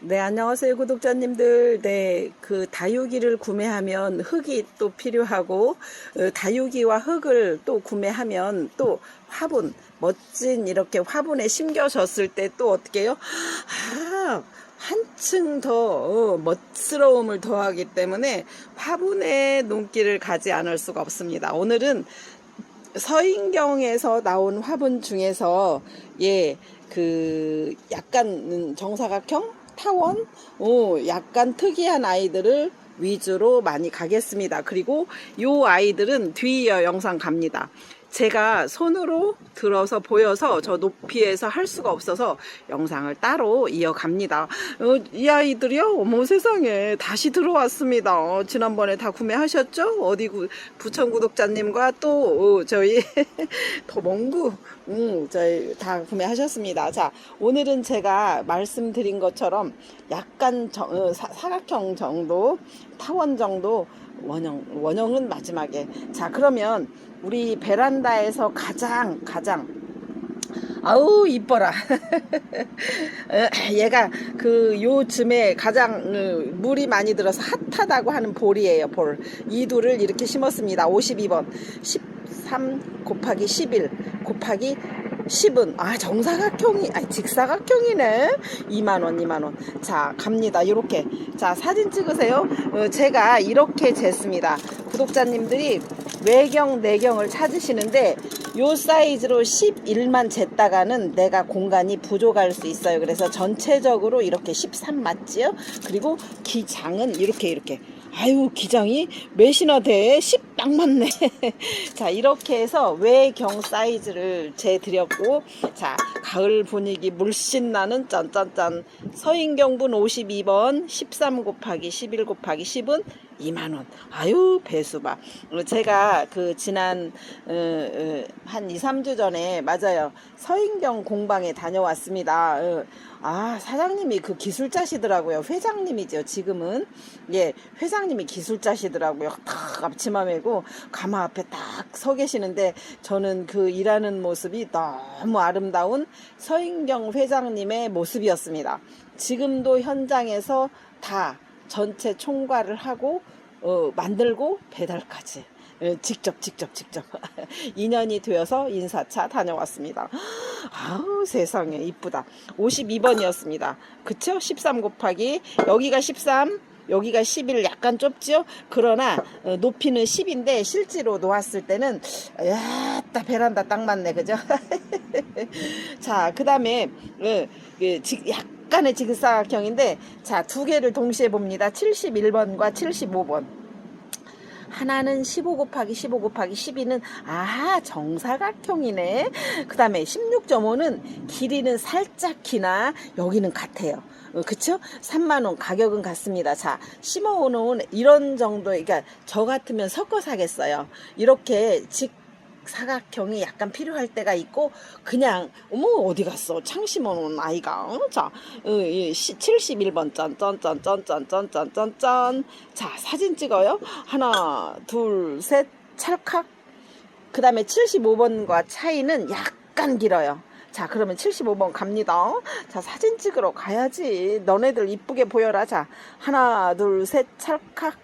네, 안녕하세요, 구독자님들. 네, 그 다육이를 구매하면 흙이 또 필요하고, 어, 다육이와 흙을 또 구매하면 또 화분, 멋진 이렇게 화분에 심겨졌을 때 또 어떻게 해요? 아, 한층 더 어, 멋스러움을 더하기 때문에 화분에 눈길을 가지 않을 수가 없습니다. 오늘은 서인경에서 나온 화분 중에서 예, 그 약간 정사각형 타원, 오, 약간 특이한 아이들을 위주로 많이 가겠습니다. 그리고 요 아이들은 뒤이어 영상 갑니다. 제가 손으로 들어서 보여서 저 높이에서 할 수가 없어서 영상을 따로 이어갑니다. 어, 이 아이들이요? 어머 세상에 다시 들어왔습니다. 어, 지난번에 다 구매하셨죠? 어디 구, 부천 구독자님과 또 어, 저희 더蒙구 음, 저희 다 구매하셨습니다. 자, 오늘은 제가 말씀드린 것처럼 약간 정- 어, 사, 사각형 정도, 타원 정도 원형, 원형은 마지막에. 자, 그러면 우리 베란다에서 가장, 가장, 아우, 이뻐라. 어, 얘가 그 요즘에 가장 어, 물이 많이 들어서 핫하다고 하는 볼이에요, 볼. 이 둘을 이렇게 심었습니다. 52번. 13 곱하기 11 곱하기 10은. 아 정사각형이 아 직사각형이네. 2만원 2만원. 자 갑니다. 이렇게. 자 사진 찍으세요. 어, 제가 이렇게 쟀습니다. 구독자님들이 외경 내경을 찾으시는데 요 사이즈로 11만 쟀다가는 내가 공간이 부족할 수 있어요. 그래서 전체적으로 이렇게 13 맞지요? 그리고 기장은 이렇게 이렇게 아유 기장이 몇이나 돼? 10딱 맞네. 자 이렇게 해서 외경 사이즈를 재드렸고 자 가을 분위기 물씬 나는 짠짠짠. 서인경분 52번 13 곱하기 11 곱하기 10은 2만원. 아유 배수봐 어, 제가 그 지난 어, 어, 한 2, 3주 전에 맞아요. 서인경 공방에 다녀왔습니다. 어, 아 사장님이 그 기술자시더라고요. 회장님이죠 지금은. 예 회장님이 기술자시더라고요. 딱 앞치마 메고 가마 앞에 딱 서 계시는데 저는 그 일하는 모습이 너무 아름다운 서인경 회장님의 모습이었습니다. 지금도 현장에서 다 전체 총괄을 하고 어, 만들고 배달까지. 예, 직접 직접 직접 2년이 되어서 인사차 다녀왔습니다. 아우 세상에 이쁘다. 52번이었습니다. 그쵸? 13 곱하기 여기가 13 여기가 11 약간 좁지요? 그러나 어, 높이는 10인데 실제로 놓았을 때는 야따 베란다 딱 맞네 그죠? 자 그 다음에 어, 그 지- 약간의 직사각형인데 자 두 개를 동시에 봅니다. 71번과 75번. 하나는 15 곱하기 15 곱하기 12는 아 정사각형이네. 그 다음에 16.5는 길이는 살짝 기나 여기는 같아요. 어, 그쵸? 3만원 가격은 같습니다. 자, 심어오는 이런 정도, 그러니까 저 같으면 섞어 사겠어요. 이렇게 직 사각형이 약간 필요할 때가 있고 그냥 어머 어디 갔어? 창 심어놓은 아이가 어? 자 어, 이 시- 71번 짠짠짠짠짠짠짠짠짠. 자 사진 찍어요. 하나 둘 셋 찰칵. 그 다음에 75번과 차이는 약간 길어요. 자 그러면 75번 갑니다. 자 사진 찍으러 가야지. 너네들 이쁘게 보여라. 자 하나 둘 셋 찰칵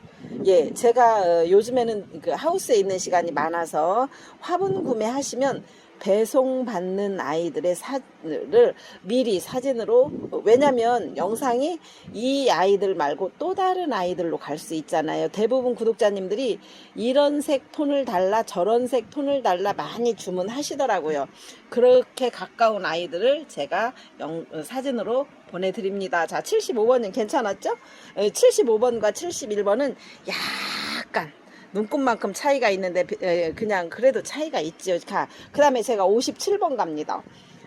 예, 제가 어, 요즘에는 그 하우스에 있는 시간이 많아서 화분 구매하시면 배송 받는 아이들의 사를 미리 사진으로 왜냐면 영상이 이 아이들 말고 또 다른 아이들로 갈 수 있잖아요. 대부분 구독자님들이 이런 색 톤을 달라 저런 색 톤을 달라 많이 주문하시더라고요. 그렇게 가까운 아이들을 제가 영, 어, 사진으로 보내드립니다. 자, 75번은 괜찮았죠? 75번과 71번은 약간 눈곱만큼 차이가 있는데 에, 그냥 그래도 차이가 있지요. 그 다음에 제가 57번 갑니다.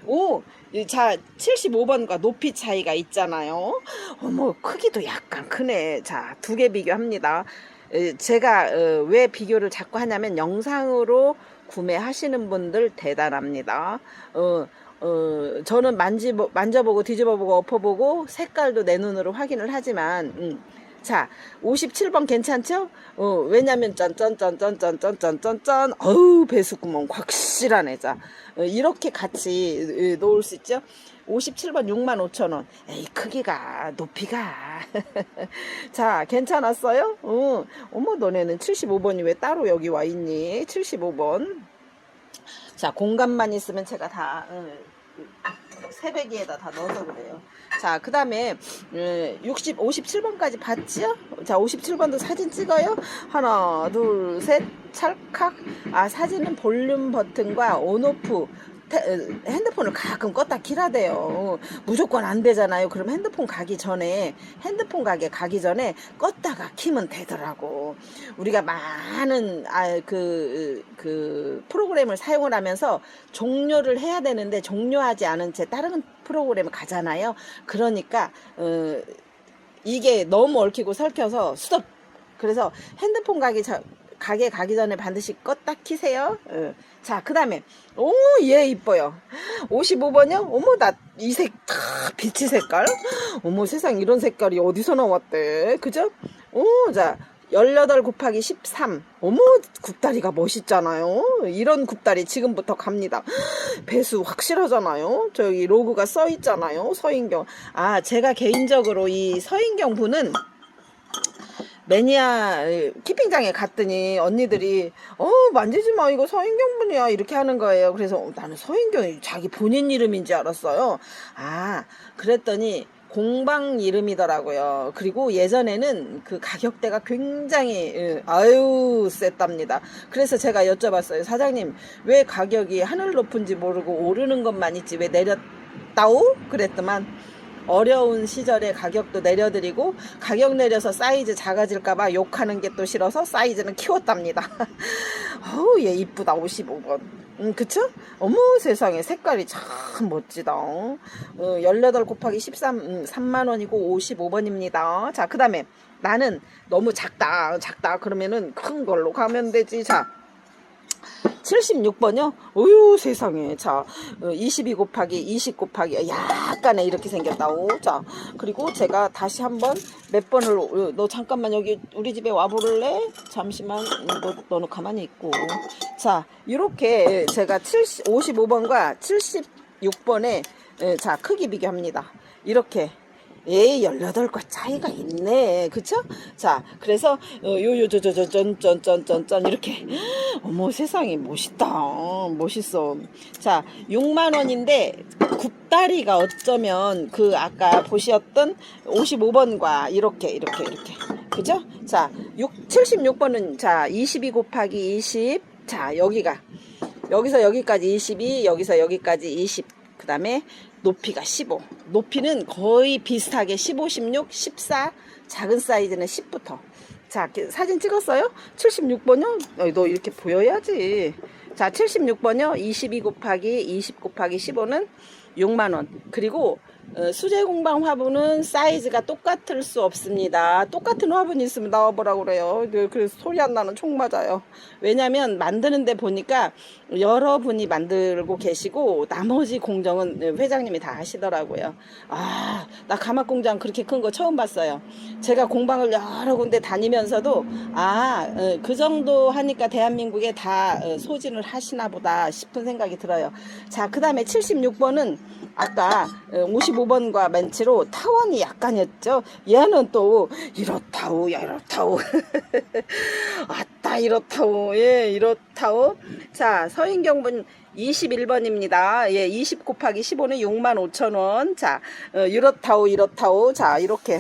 오, 이 자, 75번과 높이 차이가 있잖아요. 어머, 크기도 약간 크네. 자, 두 개 비교합니다. 에, 제가 어, 왜 비교를 자꾸 하냐면 영상으로 구매하시는 분들 대단합니다. 어, 어, 저는 만지, 만져보고 뒤집어보고 엎어보고 색깔도 내 눈으로 확인을 하지만, 음, 자, 57번 괜찮죠? 어, 왜냐면 짠짠짠짠짠짠짠짠짠 어우 배수구멍 확실하네 자. 어, 이렇게 같이 어, 놓을 수 있죠? 57번 65,000원. 에이 크기가 높이가. 자 괜찮았어요? 어, 어머 너네는 75번이 왜 따로 여기 와 있니? 75번. 자 공간만 있으면 제가 다 어, 새배기에다 다 넣어서 그래요. 자, 그 다음에, 60, 57번까지 봤지요? 자, 57번도 사진 찍어요? 하나, 둘, 셋, 찰칵. 아, 사진은 볼륨 버튼과 온오프. 태- 핸드폰을 가끔 껐다 키라 돼요. 무조건 안 되잖아요. 그럼 핸드폰 가기 전에, 핸드폰 가게 가기 전에 껐다가 키면 되더라고. 우리가 많은, 아, 그, 그, 프로그램을 사용을 하면서 종료를 해야 되는데 종료하지 않은 채 다른 프로그램을 가잖아요. 그러니까, 어, 이게 너무 얽히고 설켜서 스톱! 그래서 핸드폰 가기 전, 가게 가기 전에 반드시 껐다 키세요. 어. 자, 그 다음에, 오, 얘 이뻐요. 55번이요? 어머, 나 이 색, 다 비치 색깔? 어머, 세상 이런 색깔이 어디서 나왔대? 그죠? 오, 자, 18 곱하기 13. 어머, 굽다리가 멋있잖아요. 이런 굽다리 지금부터 갑니다. 배수 확실하잖아요. 저기 로고가 써 있잖아요. 서인경. 아, 제가 개인적으로 이 서인경 분은 매니아 키핑장에 갔더니 언니들이 어 만지지 마 이거 서인경 분이야 이렇게 하는 거예요. 그래서 어, 나는 서인경이 자기 본인 이름인 줄 알았어요. 아 그랬더니 공방 이름이더라고요. 그리고 예전에는 그 가격대가 굉장히 예, 아유 셌답니다. 그래서 제가 여쭤봤어요. 사장님 왜 가격이 하늘 높은지 모르고 오르는 것만 있지 왜 내렸다오? 그랬더만 어려운 시절에 가격도 내려드리고 가격 내려서 사이즈 작아질까봐 욕하는 게 또 싫어서 사이즈는 키웠답니다. 어우 얘 이쁘다 55번. 음 그쵸? 어머 세상에 색깔이 참 멋지다. 어, 18 곱하기 13 음, 3만원이고 55번입니다. 자 그 다음에 나는 너무 작다 작다 그러면은 큰 걸로 가면 되지. 자 76번이요? 어유 세상에. 자, 22 곱하기 20 곱하기 약간의 이렇게 생겼다고. 자, 그리고 제가 다시 한번 몇 번을 어, 너 잠깐만 여기 우리 집에 와 볼래? 잠시만. 음, 너 너는 가만히 있고. 자, 이렇게 제가 70 55번과 76번에 자, 크기 비교합니다. 이렇게 예, 18과 차이가 있네. 그쵸? 자, 그래서, 어, 요, 요, 저, 저, 저, 전, 전, 전, 전, 전, 이렇게. 어머, 세상에, 멋있다. 멋있어. 자, 6만원인데, 굽다리가 어쩌면 그 아까 보셨던 55번과 이렇게, 이렇게, 이렇게. 그죠? 자, 6, 76번은, 자, 22 곱하기 20. 자, 여기가. 여기서 여기까지 22, 여기서 여기까지 20. 그 다음에 높이가 15. 높이는 거의 비슷하게 15, 16, 14. 작은 사이즈는 10부터. 자, 사진 찍었어요? 76번요? 너 이렇게 보여야지. 자, 76번요. 22 곱하기 20 곱하기 15는 6만원. 그리고 어, 수제 공방 화분은 사이즈가 똑같을 수 없습니다. 똑같은 화분 있으면 나와보라고 그래요. 그- 그래서 소리 안 나는 총 맞아요. 왜냐면 만드는데 보니까 여러분이 만들고 계시고 나머지 공정은 회장님이 다 하시더라고요. 아, 나 가막 공장 그렇게 큰 거 처음 봤어요. 제가 공방을 여러 군데 다니면서도 아, 어, 그 정도 하니까 대한민국에 다 어, 소진을 하시나 보다 싶은 생각이 들어요. 자, 그 다음에 76번은 아까 55번과 멘치로 타원이 약간이었죠. 얘는 또 이렇다오, 야 이렇다오. 아따 이렇다오, 예 이렇다오. 자 서인경분 21번입니다. 예, 20 곱하기 15는 6만 5천 원. 자, 어, 이렇다오, 이렇다오. 자, 이렇게.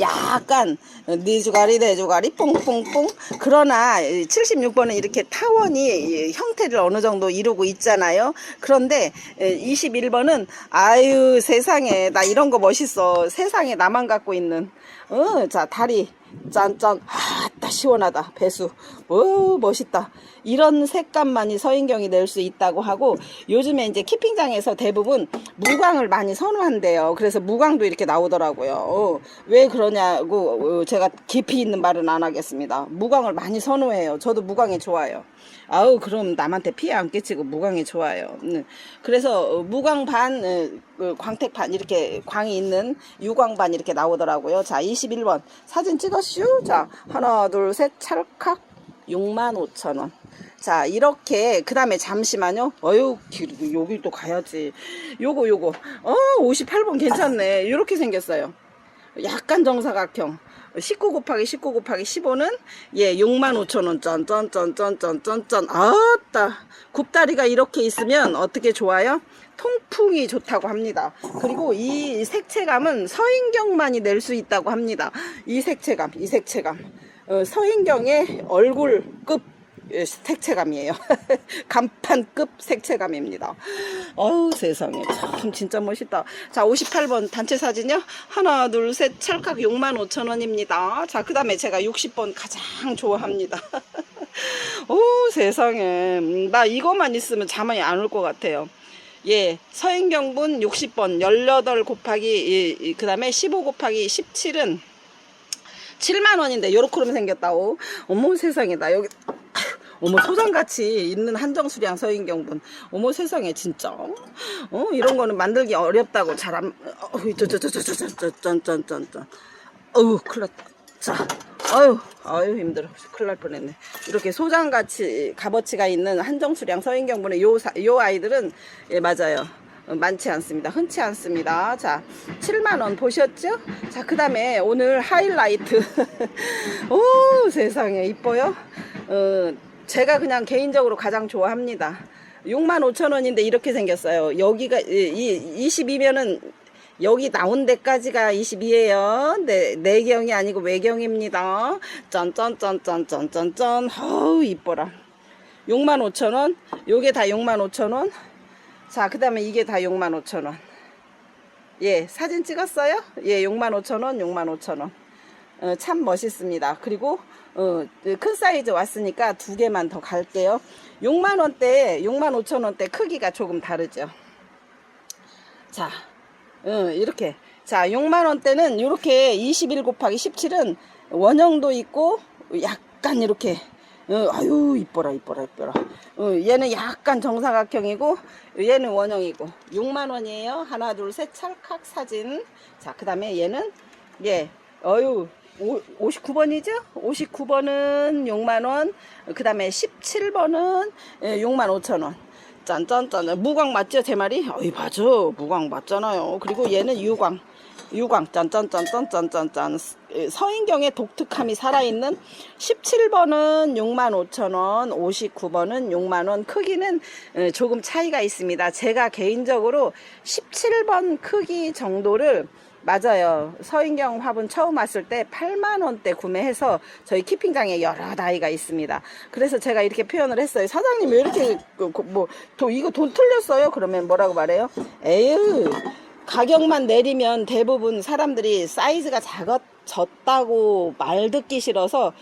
약간 네 주가리 네 주가리 뽕뽕뽕. 그러나 76번은 이렇게 타원이 형태를 어느 정도 이루고 있잖아요. 그런데 21번은 아유 세상에 나 이런 거 멋있어. 세상에 나만 갖고 있는. 어자 다리 짠짠 아따 시원하다 배수 오 멋있다. 이런 색감만이 서인경이 낼 수 있다고 하고 요즘에 이제 키핑장에서 대부분 무광을 많이 선호한대요. 그래서 무광도 이렇게 나오더라고요. 어, 왜 그러냐고 어, 제가 깊이 있는 말은 안 하겠습니다. 무광을 많이 선호해요. 저도 무광이 좋아요. 아우 그럼 남한테 피해 안 끼치고 무광이 좋아요. 음, 그래서 어, 무광 반, 어, 그 광택 반 이렇게 광이 있는 유광 반 이렇게 나오더라고요. 자 21번 사진 찍 었슈. 자. 하나 둘 셋 찰칵. 65,000원. 자 이렇게 그 다음에 잠시만요. 어유 길- 여기 또 가야지. 요거 요거. 어 58번 괜찮네. 이렇게 생겼어요. 약간 정사각형. 19 곱하기 19 곱하기 15는 예 65,000원. 짠짠짠짠짠짠짠. 아따. 굽다리가 이렇게 있으면 어떻게 좋아요? 통풍이 좋다고 합니다. 그리고 이 색채감은 서인경만이 낼 수 있다고 합니다. 이 색채감, 이 색채감. 어, 서인경의 얼굴급 예, 색채감이에요. 간판급 색채감입니다. 어우 세상에 참 진짜 멋있다. 자 58번 단체 사진요. 하나 둘 셋 찰칵 65,000원입니다. 자 그 다음에 제가 60번 가장 좋아합니다. 오 세상에 음, 나 이것만 있으면 잠이 안 올 것 같아요. 예, 서인경분 60번 18 곱하기 그 다음에 15 곱하기 17은 7만 원인데 요렇게 생겼다고. 어머 세상에나 여기 어머 소장같이 있는 한정수량 서인경분. 어머 세상에 진짜. 어 이런 거는 만들기 어렵다고 잘안. 어우 저저저저저저저저저. 어우 큰일 났다. 자. 아유, 아유 힘들어. 큰일 날 뻔했네. 이렇게 소장같이 값어치가 있는 한정수량 서인경분의 요, 사- 요 아이들은 예 맞아요. 어, 많지 않습니다. 흔치 않습니다. 자, 7만원 보셨죠? 자, 그 다음에 오늘 하이라이트. 오, 세상에, 이뻐요? 어, 제가 그냥 개인적으로 가장 좋아합니다. 6만 5천 원인데 이렇게 생겼어요. 여기가, 이, 22면은 여기 나온 데까지가 22예요. 네, 내경이 아니고 외경입니다. 짠짠짠짠짠짠짠. 어우, 이뻐라. 6만 5천 원. 요게 다 6만 5천 원. 자, 그 다음에 이게 다 6만 5천 원. 예, 사진 찍었어요? 예, 6만 5천 원, 6만 5천 원. 어, 참 멋있습니다. 그리고 어, 큰 사이즈 왔으니까 두 개만 더 갈게요. 6만 원대, 6만 5천 원대 크기가 조금 다르죠. 자, 어, 이렇게. 자, 6만 원대는 이렇게 21 곱하기 17은 원형도 있고 약간 이렇게 어, 아유 이뻐라 이뻐라 이뻐라. 어, 얘는 약간 정사각형이고 얘는 원형이고 6만 원이에요. 하나 둘 셋 찰칵 사진. 자, 그 다음에 얘는 예. 어유 59번이죠? 59번은 6만 원. 그 다음에 17번은 6만 5천 원. 짠짠짠. 무광 맞죠 제 말이? 어이 맞아. 무광 맞잖아요. 그리고 얘는 유광. 유광. 짠짠짠짠짠짠짠. 서인경의 독특함이 살아있는 17번은 65,000원 59번은 6만원. 크기는 어, 조금 차이가 있습니다. 제가 개인적으로 17번 크기 정도를 맞아요. 서인경 화분 처음 왔을 때 8만 원대 구매해서 저희 키핑장에 여러 나이가 있습니다. 그래서 제가 이렇게 표현을 했어요. 사장님 왜 이렇게 그, 그, 뭐 도, 이거 돈 틀렸어요? 그러면 뭐라고 말해요? 에휴 가격만 내리면 대부분 사람들이 사이즈가 작아졌다고 말 듣기 싫어서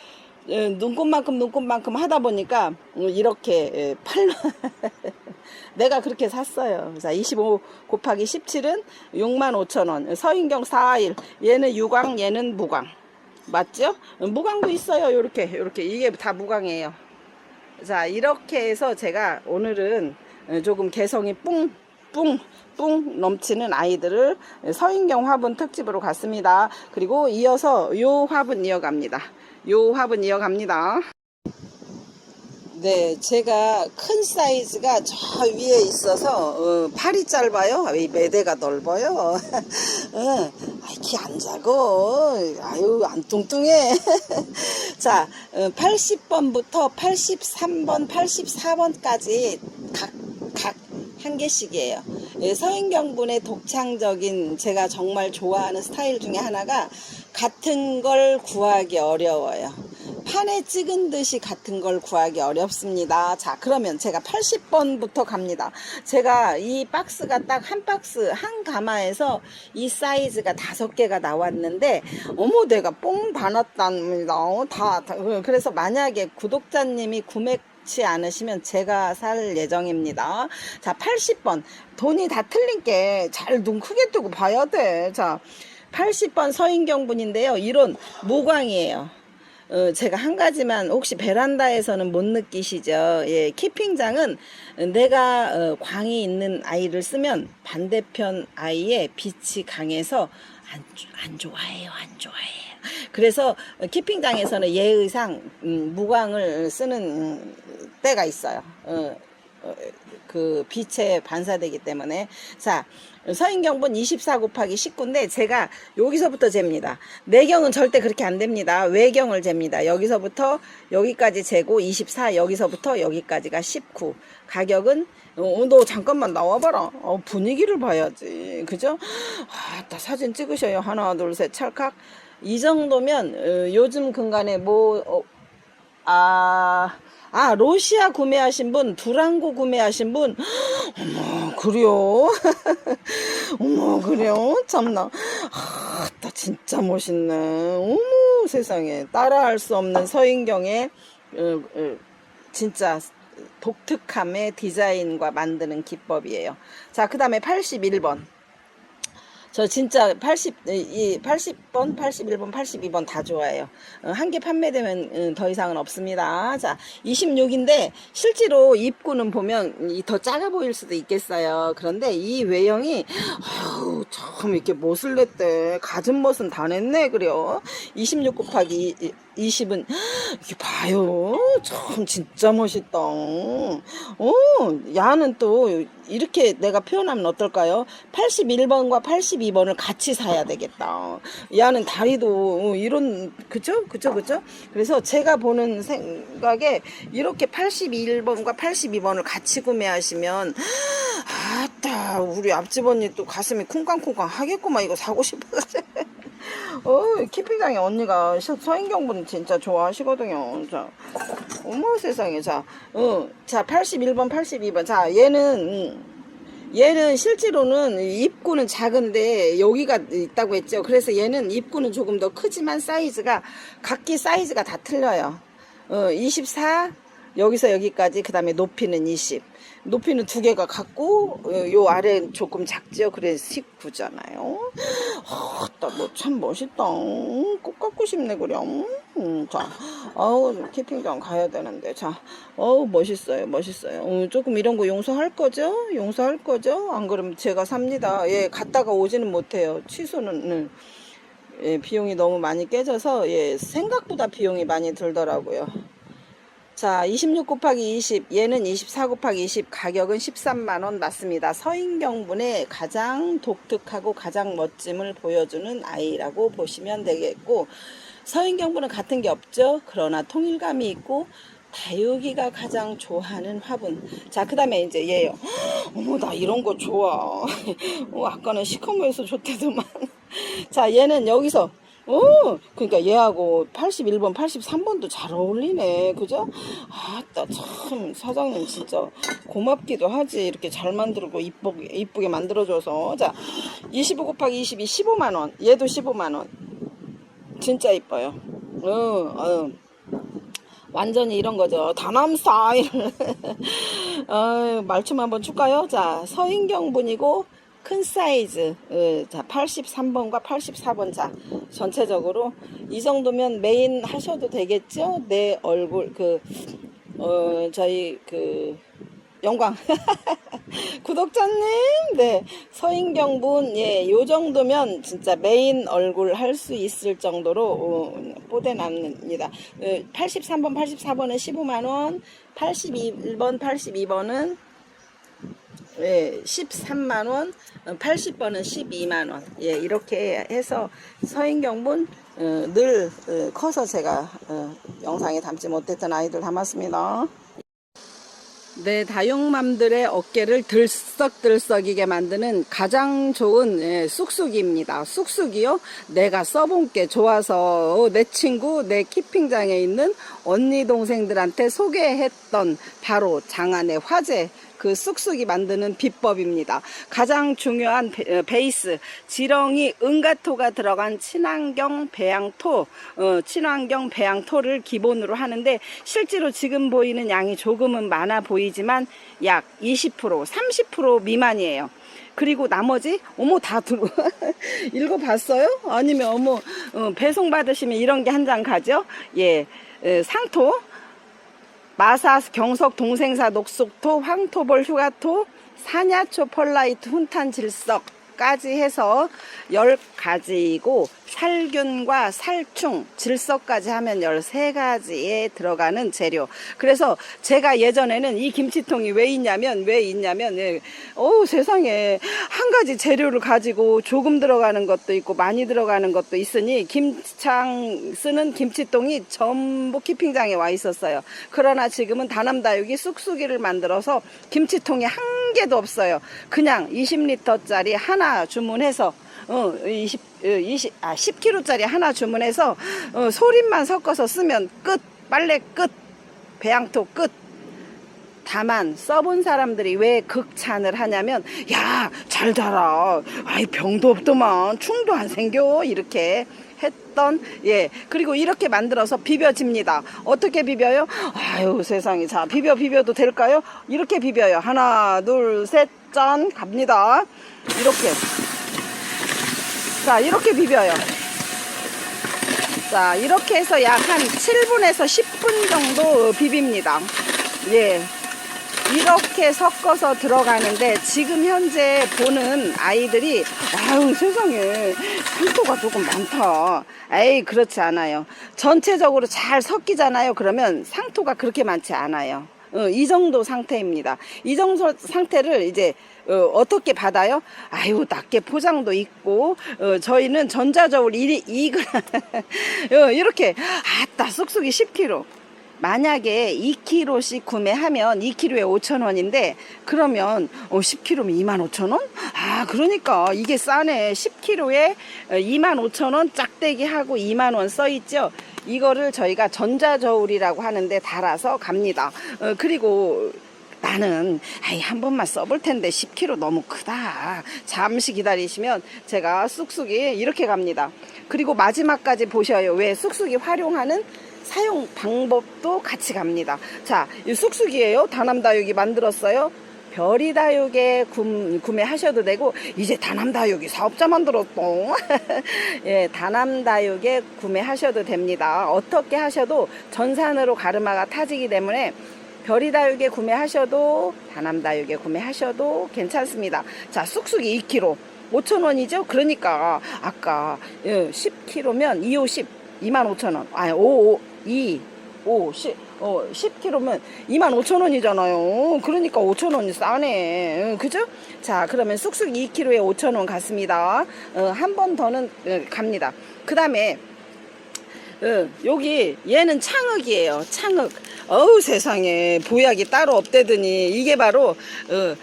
예, 눈곱만큼 눈곱만큼 하다 보니까 이렇게 예, 팔 내가 그렇게 샀어요. 자, 25 곱하기 17은 6만 5천 원. 서인경 4일. 얘는 유광, 얘는 무광. 맞죠? 무광도 있어요. 요렇게, 요렇게. 이게 다 무광이에요. 자, 이렇게 해서 제가 오늘은 조금 개성이 뿡, 뿡, 뿡 넘치는 아이들을 서인경 화분 특집으로 갔습니다. 그리고 이어서 요 화분 이어갑니다. 요 화분 이어갑니다. 네, 제가 큰 사이즈가 저 위에 있어서 어, 팔이 짧아요. 이 매대가 넓어요. 어, 키안 작어. 아유 안 뚱뚱해. 자, 어, 80번부터 83번, 84번까지 각각 한 개씩이에요. 예, 서인경분의 독창적인 제가 정말 좋아하는 스타일 중에 하나가 같은 걸 구하기 어려워요. 판에 찍은 듯이 같은 걸 구하기 어렵습니다. 자, 그러면 제가 80번부터 갑니다. 제가 이 박스가 딱 한 박스, 한 가마에서 이 사이즈가 다섯 개가 나왔는데, 어머, 내가 뽕 받았답니다. 어, 다, 다. 그래서 만약에 구독자님이 구매 치 않으시면 제가 살 예정입니다. 자, 80번. 돈이 다 틀린 게 잘 눈 크게 뜨고 봐야 돼. 자, 80번 서인경 분인데요. 이런 모광이에요. 어, 제가 한 가지만 혹시 베란다에서는 못 느끼시죠? 예, 키핑장은 내가 어, 광이 있는 아이를 쓰면 반대편 아이의 빛이 강해서 안, 좋- 안 좋아해요, 안 좋아해요. 그래서 키핑장에서는 예의상 음, 무광을 쓰는 음, 때가 있어요. 어, 어, 그 빛에 반사되기 때문에. 자 서인경분 24 곱하기 19인데 제가 여기서부터 잽니다. 내경은 절대 그렇게 안 됩니다. 외경을 잽니다. 여기서부터 여기까지 재고 24 여기서부터 여기까지가 19 가격은 어, 너 잠깐만 나와봐라. 어, 분위기를 봐야지. 그죠? 아따 사진 찍으셔요. 하나 둘 셋 찰칵. 이 정도면 어, 요즘 근간에 뭐 어, 아, 아, 로시아 구매하신 분, 두랑고 구매하신 분, 어머, 그래요? 어머, 그래요? 참나. 아, 나 진짜 멋있네. 어머, 세상에. 따라할 수 없는 서인경의, 어, 어, 진짜 독특함의 디자인과 만드는 기법이에요. 자, 그 다음에 81번. 저 진짜 80, 이 80번, 81번, 82번 다 좋아해요. 어, 한개 판매되면 음, 더 이상은 없습니다. 자, 26인데 실제로 입구는 보면 이더 작아 보일 수도 있겠어요. 그런데 이 외형이 아유, 참 이렇게 못을 냈대. 가진 멋은 다 냈네. 그래요. 26 곱하기 20은 이게 봐요. 참 진짜 멋있다. 어, 야는 또 이렇게 내가 표현하면 어떨까요? 81번과 82번을 같이 사야 되겠다. 야는 다리도 어, 이런 그죠? 그죠? 그죠? 그래서 제가 보는 생각에 이렇게 81번과 82번을 같이 구매하시면 아따 우리 앞집 언니 또 가슴이 쿵쾅쿵쾅 하겠구만 이거 사고 싶어서 어, 키핑장에 언니가 서- 서인경분 진짜 좋아하시거든요. 자, 어머 세상에. 자, 어, 자, 81번, 82번. 자, 얘는, 음, 얘는 실제로는 입구는 작은데 여기가 있다고 했죠. 그래서 얘는 입구는 조금 더 크지만 사이즈가 각기 사이즈가 다 틀려요. 어, 24, 여기서 여기까지 그 다음에 높이는 20 높이는 두 개가 같고 어, 요 아래 조금 작죠 그래서 19잖아요. 아나뭐참 멋있다. 음, 꼭 갖고 싶네 그래 음, 자 아우 캠핑장 가야 되는데. 자 어우 멋있어요 멋있어요. 어, 조금 이런 거 용서할 거죠? 용서할 거죠? 안 그러면 제가 삽니다. 예 갔다가 오지는 못해요. 취소는 음. 예, 비용이 너무 많이 깨져서 예, 생각보다 비용이 많이 들더라고요. 자, 26 곱하기 20, 얘는 24 곱하기 20, 가격은 13만원 맞습니다. 서인경분의 가장 독특하고 가장 멋짐을 보여주는 아이라고 보시면 되겠고, 서인경분은 같은 게 없죠? 그러나 통일감이 있고, 다육이가 가장 좋아하는 화분. 자, 그 다음에 이제 얘요. 어머, 나 이런 거 좋아. 어, 아까는 시커머에서 좋대더만. 자, 얘는 여기서 어, 그러니까 얘하고 81번, 83번도 잘 어울리네. 그죠? 아따, 참, 사장님 진짜 고맙기도 하지. 이렇게 잘 만들고 이쁘게, 이쁘게 만들어줘서. 자, 25 곱하기 22, 15만원. 얘도 15만원. 진짜 이뻐요. 어, 어. 완전히 이런 거죠. 다남 스타일. 어, 말춤 한번 출까요? 자, 서인경 분이고, 큰 사이즈, 어, 자, 83번과 84번, 자, 전체적으로 이 정도면 메인 하셔도 되겠죠? 내 얼굴, 그, 어, 저희, 그, 영광. 구독자님, 네. 서인경 분, 예, 요 정도면 진짜 메인 얼굴 할 수 있을 정도로, 어, 뽀대 납니다. 어, 83번, 84번은 15만원, 81번, 82번은 예, 13만 원, 80번은 12만 원. 예, 이렇게 해서 서인경분, 어, 늘 어, 커서 제가 어, 영상에 담지 못했던 아이들 담았습니다. 네, 다육맘들의 어깨를 들썩들썩이게 만드는 가장 좋은 예, 쑥쑥이입니다. 쑥쑥이요? 내가 써본 게 좋아서 어, 내 친구, 내 키핑장에 있는 언니 동생들한테 소개했던 바로 장안의 화제 그 쑥쑥이 만드는 비법입니다. 가장 중요한 베, 어, 베이스 지렁이 은가토가 들어간 친환경 배양토 어, 친환경 배양토를 기본으로 하는데 실제로 지금 보이는 양이 조금은 많아 보이지만 약 20% 30% 미만이에요. 그리고 나머지 어머 다 들어 읽어봤어요? 아니면 어머 어, 배송 받으시면 이런 게 한 장 가죠? 예 에, 상토 마사 경석 동생사 녹속토 황토볼 휴가토 사냐초 펄라이트 훈탄 질석 까지 해서 10가지이고 살균과 살충 질석까지 하면 13가지에 들어가는 재료. 그래서 제가 예전에는 이 김치통이 왜 있냐면 왜 있냐면 예, 어우 세상에. 한 가지 재료를 가지고 조금 들어가는 것도 있고 많이 들어가는 것도 있으니 김창 쓰는 김치통이 전부 키핑장에 와 있었어요. 그러나 지금은 다남다육이 쑥쑥이를 만들어서 김치통이 한 개도 없어요 그냥 20리터짜리 하나 주문해서 어, 20, 어, 20, 아, 10kg짜리 하나 주문해서, 어, 소림만 섞어서 쓰면 끝, 빨래 끝, 배양토 끝. 다만, 써본 사람들이 왜 극찬을 하냐면, 야, 잘 자라. 아이, 병도 없더만. 충도 안 생겨. 이렇게 했던, 예. 그리고 이렇게 만들어서 비벼집니다. 어떻게 비벼요? 아유, 세상에. 자, 비벼, 비벼도 될까요? 이렇게 비벼요. 하나, 둘, 셋, 짠. 갑니다. 이렇게. 자, 이렇게 비벼요. 자, 이렇게 해서 약 한 7분에서 10분 정도 비빕니다. 예. 이렇게 섞어서 들어가는데 지금 현재 보는 아이들이 아유 세상에 상토가 조금 많다. 에이 그렇지 않아요. 전체적으로 잘 섞이잖아요. 그러면 상토가 그렇게 많지 않아요. 어, 이 정도 상태입니다. 이 정도 상태를 이제 어, 떻게 받아요? 아유 낮게 포장도 있고 어, 저희는 전자저울 2, 2g 어, 이렇게 아따 쑥쑥이 10kg 만약에 2kg씩 구매하면 2kg에 5,000원인데 그러면 어, 10kg면 25,000원? 아 그러니까 이게 싸네 10kg에 25,000원 짝대기 하고 2만원 써있죠 이거를 저희가 전자저울이라고 하는데 달아서 갑니다 어, 그리고 나는 아이 한 번만 써볼 텐데 10kg 너무 크다. 잠시 기다리시면 제가 쑥쑥이 이렇게 갑니다. 그리고 마지막까지 보셔요. 왜 쑥쑥이 활용하는 사용 방법도 같이 갑니다. 자, 이 쑥쑥이에요. 다남다육이 만들었어요. 별이 다육에 구매하셔도 되고 이제 다남 다육이 사업자 만들었어. 예, 다남 다육에 구매하셔도 됩니다. 어떻게 하셔도 전산으로 가르마가 타지기 때문에 별이 다육에 구매하셔도 다남 다육에 구매하셔도 괜찮습니다. 자, 쑥쑥이 2kg 5,000원이죠? 그러니까 아까 10kg면 2, 5, 10 25,000원. 아니 5, 5, 2, 5, 10, 어, 10kg면 25,000원이잖아요. 그러니까 5,000원이 싸네. 그죠? 자, 그러면 쑥쑥 2kg에 5,000원 갔습니다. 어, 한 번 더는 어, 갑니다. 그 다음에 어, 여기 얘는 창흑이에요. 창흑. 어우 세상에 보약이 따로 없대더니 이게 바로 어,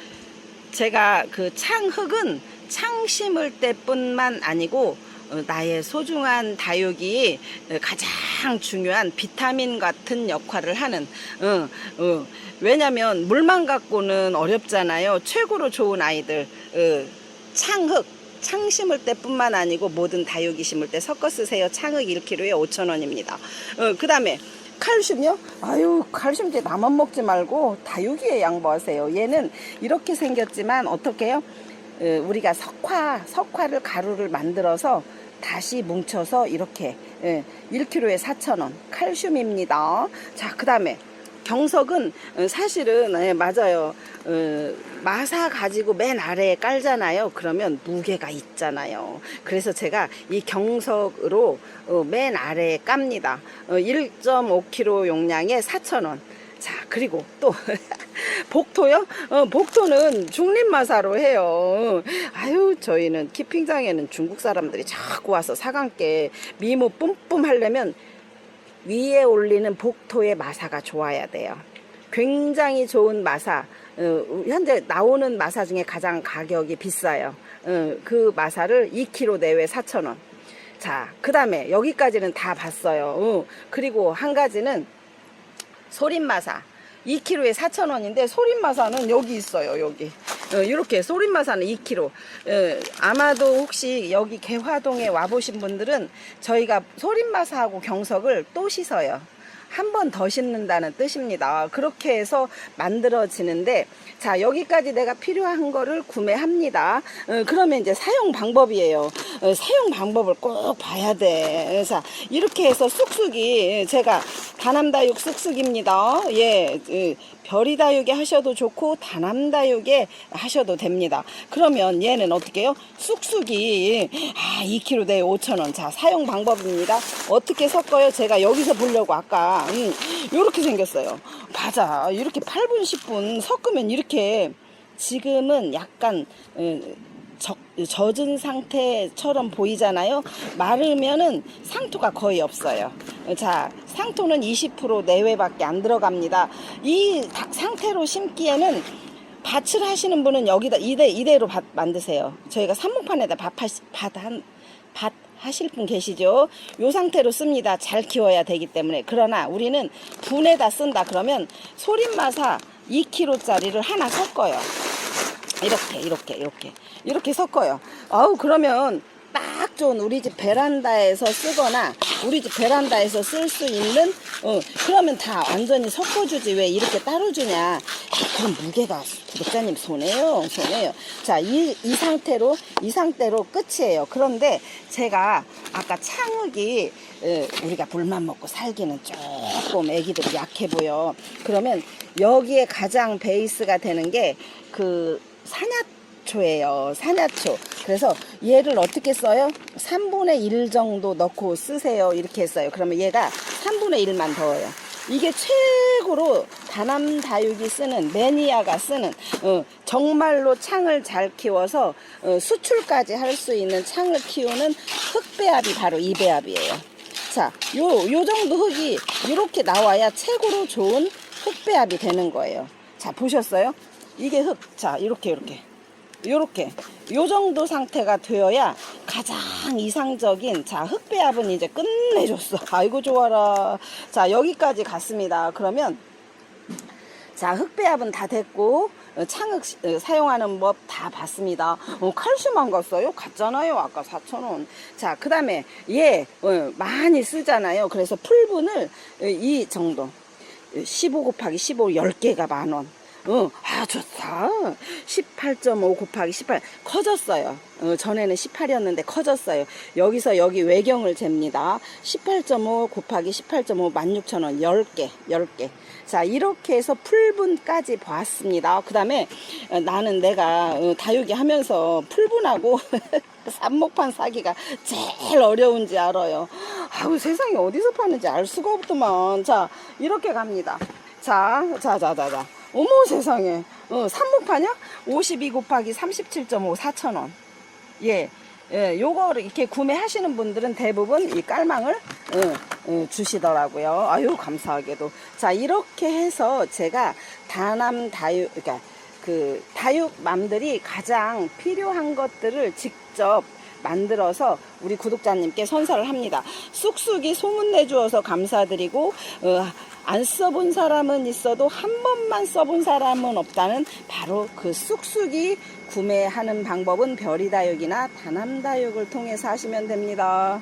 제가 그 창흑은 창 심을 때뿐만 아니고 어, 나의 소중한 다육이 어, 가장 중요한 비타민 같은 역할을 하는 어, 어, 왜냐면 물만 갖고는 어렵잖아요. 최고로 좋은 아이들 어, 창흑 창 심을 때뿐만 아니고 모든 다육이 심을 때 섞어 쓰세요. 창흑 1kg에 5,000원입니다. 어, 그 다음에 칼슘이요? 아유 칼슘 이제 나만 먹지 말고 다육이에 양보하세요. 얘는 이렇게 생겼지만 어떻게 해요? 어, 우리가 석화 석화를 가루를 만들어서 다시 뭉쳐서 이렇게 예, 1kg에 4,000원 칼슘입니다 자 그 다음에 경석은 어, 사실은 예, 맞아요. 어, 마사 가지고 맨 아래에 깔잖아요. 그러면 무게가 있잖아요. 그래서 제가 이 경석으로 어, 맨 아래에 깝니다. 어, 1.5kg 용량에 4,000원. 자, 그리고 또 복토요? 어, 복토는 중립마사로 해요. 아유, 저희는 키핑장에는 중국 사람들이 자꾸 와서 사강께 미모 뿜뿜 하려면 위에 올리는 복토의 마사가 좋아야 돼요. 굉장히 좋은 마사. 어, 현재 나오는 마사 중에 가장 가격이 비싸요. 어, 그 마사를 2kg 내외 4,000원. 자, 그 다음에 여기까지는 다 봤어요. 어, 그리고 한 가지는 소림마사. 2kg에 4,000원인데 소림마사는 여기 있어요. 여기. 어, 이렇게 소림마사는 2kg. 어, 아마도 혹시 여기 개화동에 와보신 분들은 저희가 소림마사하고 경석을 또 씻어요. 한 번더 씻는다는 뜻입니다. 그렇게 해서 만들어지는데, 자, 여기까지 내가 필요한 거를 구매합니다. 어, 그러면 이제 사용 방법이에요. 어, 사용 방법을 꼭 봐야 돼. 자, 이렇게 해서 쑥쑥이, 제가 다남다육 쑥쑥입니다. 예, 예, 별이다육에 하셔도 좋고, 다남다육에 하셔도 됩니다. 그러면 얘는 어떻게 해요? 쑥쑥이, 아, 2kg 대 5,000원. 자, 사용 방법입니다. 어떻게 섞어요? 제가 여기서 보려고 아까, 음, 요렇게 생겼어요. 맞아. 이렇게 8분, 10분 섞으면 이렇게, 지금은 약간, 어, 적, 젖은 상태처럼 보이잖아요. 마르면은 상토가 거의 없어요. 자, 상토는 20% 내외밖에 안 들어갑니다. 이 다- 상태로 심기에는 밭을 하시는 분은 여기다 이대 이대로 밭 만드세요. 저희가 산목판에다 밭, 밭 한, 밭 하실 분 계시죠? 요 상태로 씁니다. 잘 키워야 되기 때문에. 그러나 우리는 분에다 쓴다 그러면 소림마사 2kg짜리를 하나 섞어요. 이렇게 이렇게 이렇게 이렇게 섞어요. 아우 그러면 딱 좋은 우리 집 베란다에서 쓰거나 우리 집 베란다에서 쓸 수 있는 어 그러면 다 완전히 섞어주지 왜 이렇게 따로 주냐 그럼 무게가 구독자님 손해요 손해요 자이 이 상태로 이 상태로 끝이에요 그런데 제가 아까 창흑이 어, 우리가 물만 먹고 살기는 조금 애기들이 약해 보여 그러면 여기에 가장 베이스가 되는 게 그 산야초예요. 산야초. 그래서 얘를 어떻게 써요? 3분의 1 정도 넣고 쓰세요. 이렇게 했어요. 그러면 얘가 3분의 1만 더워요. 이게 최고로 다남 다육이 쓰는 매니아가 쓰는 어, 정말로 창을 잘 키워서 어, 수출까지 할 수 있는 창을 키우는 흑배합이 바로 이 배합이에요. 자, 요, 요 정도 흙이 이렇게 나와야 최고로 좋은 흑배합이 되는 거예요. 자, 보셨어요? 이게 흙. 자, 이렇게, 이렇게. 요렇게. 요 정도 상태가 되어야 가장 이상적인, 자, 흑배합은 이제 끝내줬어. 아이고, 좋아라. 자, 여기까지 갔습니다. 그러면, 자, 흑배합은 다 됐고, 어, 사용하는 법 다 봤습니다. 어, 칼슘 안 갔어요? 갔잖아요. 아까 4,000원. 자, 그 다음에 얘 어, 많이 쓰잖아요. 그래서 풀분을 어, 이 정도. 15 곱하기 15, 10개가 만 원. 어, 아, 좋다. 18.5 곱하기 18. 커졌어요. 어, 전에는 18이었는데 커졌어요. 여기서 여기 외경을 잽니다. 18.5 곱하기 18.5, 16,000원. 10개, 10개. 자, 이렇게 해서 풀분까지 봤습니다. 그 다음에 나는 내가 어, 다육이 하면서 풀분하고 삽목판 사기가 제일 어려운지 알아요. 아우, 세상에 어디서 파는지 알 수가 없더만. 자, 이렇게 갑니다. 자, 자, 자, 자, 자. 어머 세상에. 어, 삽목판이야? 52 곱하기 37.5, 4,000원. 예. 예, 요거를 이렇게 구매하시는 분들은 대부분 이 깔망을 어, 어, 주시더라고요. 아유, 감사하게도. 자, 이렇게 해서 제가 다남 다육, 그러니까 그 다육맘들이 가장 필요한 것들을 직접 만들어서 우리 구독자님께 선사를 합니다. 쑥쑥이 소문내주어서 감사드리고 어, 안 써본 사람은 있어도 한 번만 써본 사람은 없다는 바로 그 쑥쑥이 구매하는 방법은 별이다육이나 다남다육을 통해서 하시면 됩니다.